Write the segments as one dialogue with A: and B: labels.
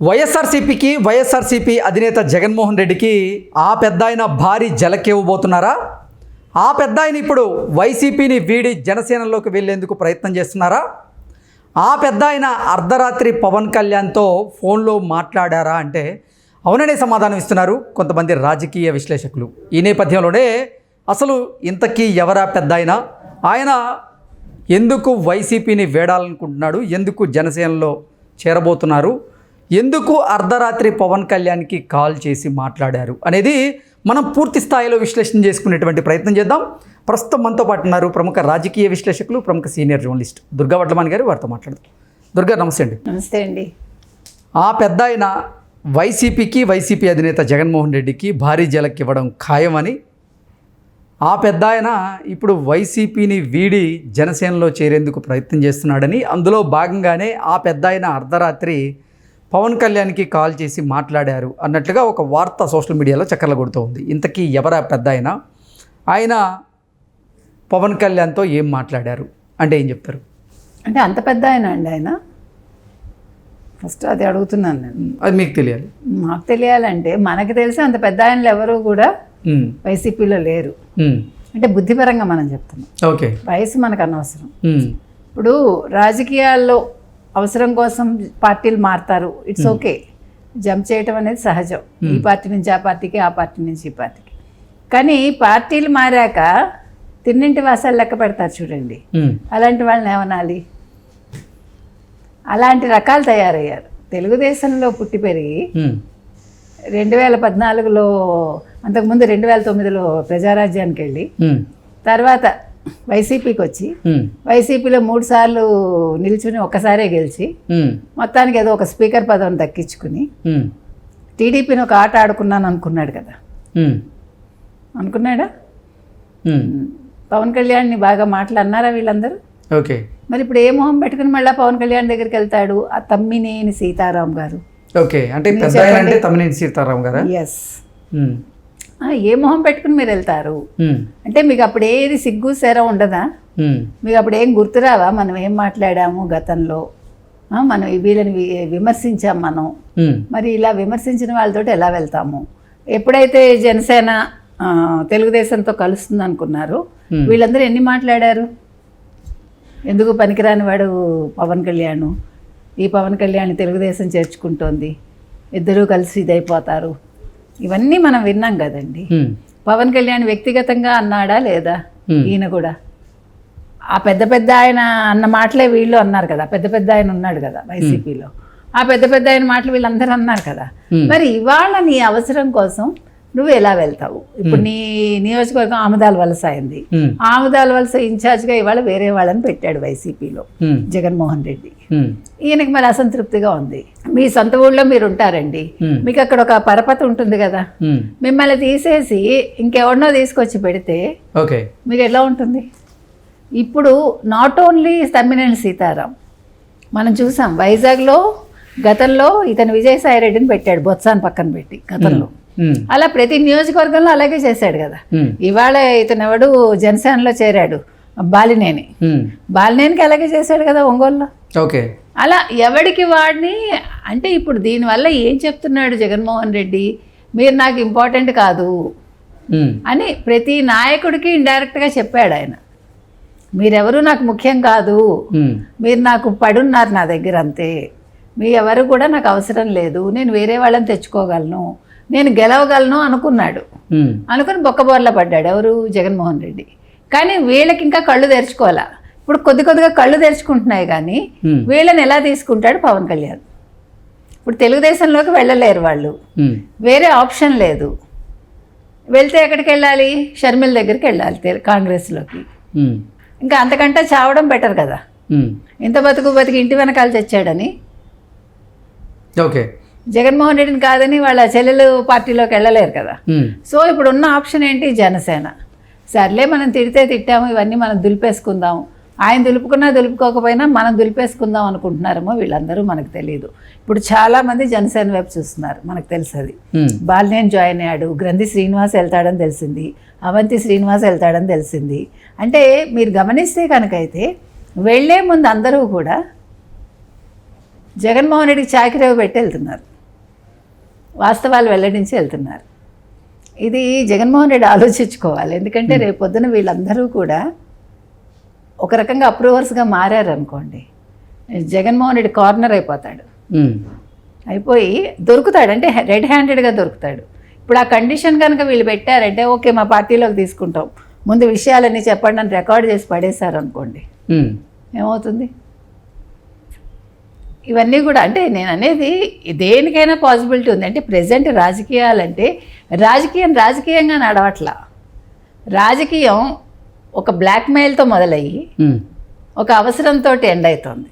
A: వైఎస్ఆర్సీపీకి వైఎస్ఆర్సీపీ అధినేత జగన్మోహన్ రెడ్డికి ఆ పెద్ద ఆయన భారీ జలకివ్వబోతున్నారా? ఆ పెద్ద ఆయన ఇప్పుడు వైసీపీని వీడి జనసేనలోకి వెళ్ళేందుకు ప్రయత్నం చేస్తున్నారా? ఆ పెద్ద ఆయన అర్ధరాత్రి పవన్ కళ్యాణ్తో ఫోన్లో మాట్లాడారా అంటే అవుననే సమాధానం ఇస్తున్నారు కొంతమంది రాజకీయ విశ్లేషకులు. ఈ నేపథ్యంలోనే అసలు ఇంతకీ ఎవరా పెద్ద ఆయన ఆయన ఎందుకు వైసీపీని వేడాలనుకుంటున్నాడు? ఎందుకు జనసేనలో చేరబోతున్నారు? ఎందుకు అర్ధరాత్రి పవన్ కళ్యాణ్కి కాల్ చేసి మాట్లాడారు అనేది మనం పూర్తి స్థాయిలో విశ్లేషణ చేసుకునేటువంటి ప్రయత్నం చేద్దాం. ప్రస్తుతం మనతో పాటు ఉన్నారు ప్రముఖ రాజకీయ విశ్లేషకులు ప్రముఖ సీనియర్ జర్నలిస్ట్ దుర్గా వడ్లమాన్ గారు వారితో మాట్లాడదాం. దుర్గా నమస్తే అండి.
B: నమస్తే అండి.
A: ఆ పెద్ద ఆయన వైసీపీకి వైసీపీ అధినేత జగన్మోహన్ రెడ్డికి భారీ జలకి ఇవ్వడం ఖాయమని ఆ పెద్ద ఆయన ఇప్పుడు వైసీపీని వీడి జనసేనలో చేరేందుకు ప్రయత్నం చేస్తున్నాడని అందులో భాగంగానే ఆ పెద్ద ఆయన అర్ధరాత్రి పవన్ కళ్యాణ్కి కాల్ చేసి మాట్లాడారు అన్నట్లుగా ఒక వార్త సోషల్ మీడియాలో చక్కర్లు కొడుతూ ఉంది ఇంతకీ ఎవరా పెద్ద ఆయన? ఆయన పవన్ కళ్యాణ్తో ఏం మాట్లాడారు? అంటే ఏం చెప్తారు?
B: అంటే అంత పెద్ద ఆయన అండి ఆయన. ఫస్ట్ అది అడుగుతున్నాను నేను.
A: అది మీకు తెలియాలి.
B: మాకు తెలియాలంటే మనకు తెలిసి అంత పెద్ద ఆయనలు ఎవరు కూడా వైసీపీలో లేరు. అంటే బుద్ధిపరంగా మనం చెప్తున్నాం.
A: ఓకే.
B: వయసు మనకు అనవసరం. ఇప్పుడు రాజకీయాల్లో అవసరం కోసం పార్టీలు మారుతారు. ఇట్స్ ఓకే జంప్ చేయటం అనేది సహజం. ఈ పార్టీ నుంచి ఆ పార్టీకి ఆ పార్టీ నుంచి ఈ పార్టీకి. కానీ పార్టీలు మారాక తిన్నింటి వాసాలు లెక్క పెడతారు చూడండి.
A: ఉమ్,
B: అలాంటి వాళ్ళని ఏమనాలి? అలాంటి రకాలు తయారయ్యారు. తెలుగుదేశంలో పుట్టి పెరిగి రెండు వేల పద్నాలుగులో అంతకుముందు రెండు వేల తొమ్మిదిలో ప్రజారాజ్యానికి వెళ్ళి తర్వాత వైసీపీకి వచ్చి వైసీపీలో మూడు సార్లు నిల్చుని ఒక్కసారే గెలిచి మొత్తానికి ఏదో ఒక స్పీకర్ పదవిని దక్కించుకుని టీడీపీని ఒక ఆట ఆడుకున్నాను అనుకున్నాడు కదా. అనుకున్నాడా? పవన్ కళ్యాణ్ని బాగా మాట్లాడినారా వీళ్ళందరూ?
A: ఓకే.
B: మరి ఇప్పుడు ఏ మొహం పెట్టుకుని మళ్ళీ పవన్ కళ్యాణ్ దగ్గరికి వెళ్తాడు? ఆ తమ్మినేని సీతారాం గారు.
A: ఓకే. అంటే తమ్మినేని సీతారాం గారా?
B: ఎస్ ఏ మొహం పెట్టుకుని మీరు వెళ్తారు? అంటే మీకు అప్పుడు ఏది సిగ్గు సెర ఉండదా? మీకు అప్పుడు ఏం గుర్తురావా మనం ఏం మాట్లాడాము గతంలో? మనం వీళ్ళని విమర్శించాం మనం. మరి ఇలా విమర్శించిన వాళ్ళతోటి ఎలా వెళ్తాము? ఎప్పుడైతే జనసేన తెలుగుదేశంతో కలుస్తుంది అనుకున్నారు. వీళ్ళందరూ ఎన్ని మాట్లాడారు? ఎందుకు పనికిరాని వాడు పవన్ కళ్యాణ్? ఈ పవన్ కళ్యాణ్ తెలుగుదేశం చేర్చుకుంటోంది. ఇద్దరూ కలిసి ఇదైపోతారు. ఇవన్నీ మనం విన్నాం కదండి. పవన్ కళ్యాణ్ వ్యక్తిగతంగా అన్నాడా లేదా. ఈయన కూడా. ఆ పెద్ద పెద్ద ఆయన అన్న మాటలే వీళ్ళు అన్నారు కదా. పెద్ద పెద్ద ఆయన ఉన్నాడు కదా వైసీపీలో. ఆ పెద్ద పెద్ద ఆయన మాటలు వీళ్ళందరూ అన్నారు కదా. మరి ఇవాళ నీ అవసరం కోసం నువ్వు ఎలా వెళ్తావు? ఇప్పుడు నీ నియోజకవర్గం ఆముదాల వలస అయింది. ఆముదాల వలస ఇన్ఛార్జ్గా ఇవాళ వేరే వాళ్ళని పెట్టాడు వైసీపీలో జగన్మోహన్ రెడ్డి. ఈయనకి మరి అసంతృప్తిగా ఉంది. మీ సొంత ఊళ్ళో మీరు ఉంటారండి. మీకు అక్కడ ఒక పరపతి ఉంటుంది కదా. మిమ్మల్ని తీసేసి ఇంకెవరినో తీసుకొచ్చి పెడితే
A: ఓకే.
B: మీకు ఎలా ఉంటుంది? ఇప్పుడు నాట్ ఓన్లీ తమ్మినేని సీతారాం మనం చూసాం వైజాగ్లో గతంలో ఇతను విజయసాయి రెడ్డిని పెట్టాడు బొత్సాన్ పక్కన పెట్టి గతంలో. అలా ప్రతి నియోజకవర్గంలో అలాగే చేశాడు కదా. ఇవాళ ఇతను ఎవడు జనసేనలో చేరాడు? బాలినేని. బాలినేనికి అలాగే చేశాడు కదా ఒంగోలులో?
A: ఓకే.
B: అలా ఎవడికి వాడిని? అంటే ఇప్పుడు దీనివల్ల ఏం చెప్తున్నాడు జగన్మోహన్ రెడ్డి? మీరు నాకు ఇంపార్టెంట్ కాదు. అని ప్రతి నాయకుడికి ఇండైరెక్ట్గా చెప్పాడు ఆయన. మీరెవరు నాకు ముఖ్యం కాదు. మీరు నాకు పడున్నారు నా దగ్గర అంతే. మీ ఎవరు కూడా నాకు అవసరం లేదు. నేను వేరే వాళ్ళని తెచ్చుకోగలను. నేను గెలవగలను అనుకున్నాడు. అనుకుని బొక్కబోర్ల పడ్డాడు ఎవరు? జగన్మోహన్ రెడ్డి. కానీ వీళ్ళకి ఇంకా కళ్ళు తెరుచుకోవాలా? ఇప్పుడు కొద్ది కొద్దిగా కళ్ళు తెరుచుకుంటున్నాయి కానీ వీళ్ళని ఎలా తీసుకుంటాడు పవన్ కళ్యాణ్? ఇప్పుడు తెలుగుదేశంలోకి వెళ్ళలేరు వాళ్ళు. వేరే ఆప్షన్ లేదు. వెళ్తే ఎక్కడికి వెళ్ళాలి? షర్మిల దగ్గరికి వెళ్ళాలి కాంగ్రెస్లోకి. ఇంకా అంతకంటే చావడం బెటర్ కదా. ఇంత బతుకు బతికి ఇంటి వెనకాల తెచ్చాడని.
A: ఓకే.
B: జగన్మోహన్ రెడ్డిని కాదని వాళ్ళ చెల్లెలు పార్టీలోకి వెళ్ళలేరు కదా. సో ఇప్పుడు ఉన్న ఆప్షన్ ఏంటి? జనసేన. సర్లే మనం తిడితే తిట్టాము ఇవన్నీ మనం దులిపేసుకుందాం. ఆయన దులుపుకున్నా దులుపుకోకపోయినా మనం దులిపేసుకుందాం అనుకుంటున్నారేమో వీళ్ళందరూ మనకు తెలియదు ఇప్పుడు చాలామంది జనసేన వైపు చూస్తున్నారు మనకు తెలుసు అది బాలినేని జాయిన్ అయ్యాడు గ్రంథి శ్రీనివాస్ వెళ్తాడని తెలిసింది అవంతి శ్రీనివాస్ వెళ్తాడని తెలిసింది. అంటే మీరు గమనిస్తే కనుకైతే వెళ్ళే ముందు అందరూ కూడా జగన్మోహన్ రెడ్డికి చాకిరేవు పెట్టి వెళ్తున్నారు వాస్తవాలు వెల్లడించి వెళ్తున్నారు. ఇది జగన్మోహన్ రెడ్డి ఆలోచించుకోవాలి. ఎందుకంటే రేపు పొద్దున వీళ్ళందరూ కూడా ఒక రకంగా అప్రూవర్స్గా మారారు అనుకోండి. జగన్మోహన్ రెడ్డి కార్నర్ అయిపోతాడు.
A: ఉమ్.
B: అయిపోయి దొరుకుతాడు. అంటే రెడ్ హ్యాండెడ్గా దొరుకుతాడు. ఇప్పుడు ఆ కండిషన్ కనుక వీళ్ళు పెట్టారంటే ఓకే మా పార్టీలోకి తీసుకుంటాం. ముందు విషయాలన్నీ చెప్పండి అని రికార్డ్ చేసి పడేశారు అనుకోండి
A: ఉమ్.
B: ఏమవుతుంది? ఇవన్నీ కూడా అంటే నేను అనేది దేనికైనా పాసిబిలిటీ ఉంది. అంటే ప్రజెంట్ రాజకీయాలంటే రాజకీయం రాజకీయంగా నడవట్లా. రాజకీయం ఒక బ్లాక్మెయిల్తో మొదలయ్యి. ఒక అవసరంతో ఎండ్ అవుతుంది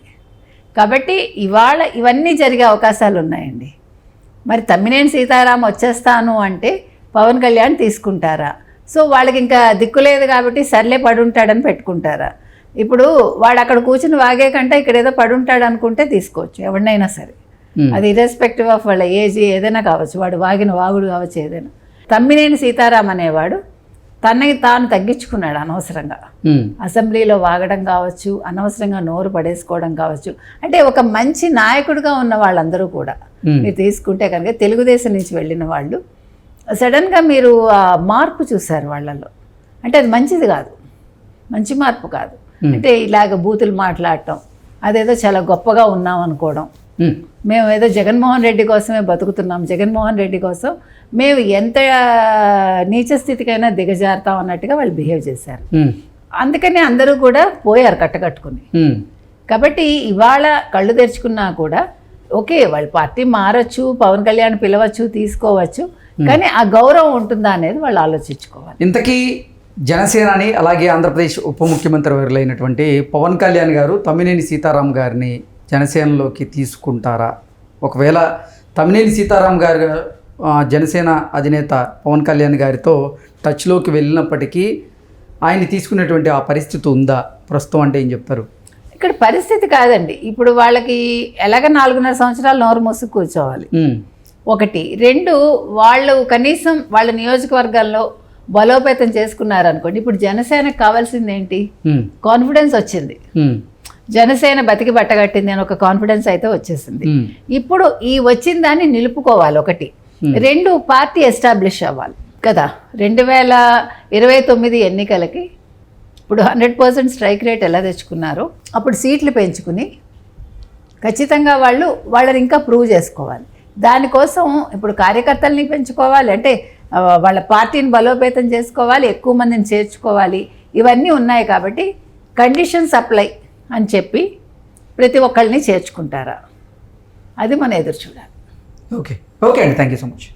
B: కాబట్టి ఇవాళ ఇవన్నీ జరిగే అవకాశాలు ఉన్నాయండి. మరి తమ్మినేని సీతారాం వచ్చేస్తాను అంటే పవన్ కళ్యాణ్ తీసుకుంటారా? సో వాళ్ళకి ఇంకా దిక్కు లేదు కాబట్టి సర్లే పడుంటాడని పెట్టుకుంటారా? ఇప్పుడు వాడు అక్కడ కూర్చుని వాగే కంటే ఇక్కడ ఏదో పడుంటాడు అనుకుంటే తీసుకోవచ్చు ఎవరినైనా సరే. అది ఇర్రెస్పెక్టివ్ ఆఫ్ వాళ్ళ ఏజ్ ఏదైనా కావచ్చు వాడు వాగిన వాగుడు కావచ్చు ఏదైనా. తమ్మినేని సీతారాం అనేవాడు తనకి తాను తగ్గించుకున్నాడు అనవసరంగా. అసెంబ్లీలో వాగడం కావచ్చు అనవసరంగా నోరు పడేసుకోవడం కావచ్చు. అంటే ఒక మంచి నాయకుడిగా ఉన్న వాళ్ళందరూ కూడా. మీరు తీసుకుంటే కనుక తెలుగుదేశం నుంచి వెళ్ళిన వాళ్ళు సడన్గా మీరు ఆ మార్పు చూశారు వాళ్ళలో అంటే అది మంచిది కాదు. మంచి మార్పు కాదు. అంటే ఇలాగ బూతులు మాట్లాడటం అదేదో చాలా గొప్పగా ఉన్నాం అనుకోవడం. మేము ఏదో జగన్మోహన్ రెడ్డి కోసమే బతుకుతున్నాం జగన్మోహన్ రెడ్డి కోసం మేము ఎంత నీచ స్థితికైనా దిగజారుతాం అన్నట్టుగా వాళ్ళు బిహేవ్ చేశారు. అందుకని అందరూ కూడా పోయారు కట్టకట్టుకుని. కాబట్టి ఇవాళ కళ్ళు తెరుచుకున్నా కూడా ఓకే వాళ్ళ పార్టీ మారచ్చు పవన్ కళ్యాణ్ పిలవచ్చు తీసుకోవచ్చు కానీ ఆ గౌరవం ఉంటుందా అనేది వాళ్ళు ఆలోచించుకోవాలి
A: ఇంతకీ జనసేనాని అలాగే ఆంధ్రప్రదేశ్ ఉప ముఖ్యమంత్రి వర్యులైనటువంటి పవన్ కళ్యాణ్ గారు తమ్మినేని సీతారాం గారిని జనసేనలోకి తీసుకుంటారా? ఒకవేళ తమ్మినేని సీతారాం గారు జనసేన అధినేత పవన్ కళ్యాణ్ గారితో టచ్లోకి వెళ్ళినప్పటికీ ఆయన్ని తీసుకునేటువంటి ఆ పరిస్థితి ఉందా? ప్రస్తుతం అంటే ఏం చెప్తారు?
B: ఇక్కడ పరిస్థితి కాదండి. ఇప్పుడు వాళ్ళకి ఎలాగ నాలుగున్నర సంవత్సరాలు నోరు మూసి కూర్చోవాలి. ఒకటి. రెండు వాళ్ళు కనీసం వాళ్ళ నియోజకవర్గాల్లో బలోపేతం చేసుకున్నారనుకోండి ఇప్పుడు జనసేనకు కావాల్సింది ఏంటి. కాన్ఫిడెన్స్ వచ్చింది. జనసేన బతికి బట్టగట్టింది అని ఒక కాన్ఫిడెన్స్ అయితే వచ్చేసింది. ఇప్పుడు ఈ వచ్చిన దాన్ని నిలుపుకోవాలి ఒకటి. రెండు పార్టీ ఎస్టాబ్లిష్ అవ్వాలి కదా. రెండు వేల ఇరవై తొమ్మిది ఎన్నికలకి ఇప్పుడు హండ్రెడ్ పర్సెంట్ స్ట్రైక్ రేట్ ఎలా తెచ్చుకున్నారో అప్పుడు సీట్లు పెంచుకుని ఖచ్చితంగా వాళ్ళు వాళ్ళని ఇంకా ప్రూవ్ చేసుకోవాలి. దానికోసం ఇప్పుడు కార్యకర్తల్ని పెంచుకోవాలి. అంటే వాళ్ళ పార్టీని బలోపేతం చేసుకోవాలి ఎక్కువ మందిని చేర్చుకోవాలి. ఇవన్నీ ఉన్నాయి కాబట్టి కండిషన్స్ అప్లై అని చెప్పి ప్రతి ఒక్కళ్ళని చేర్చుకుంటారా? అది మనం ఎదురు చూడాలి.
A: ఓకే ఓకే అండి. Thank you so much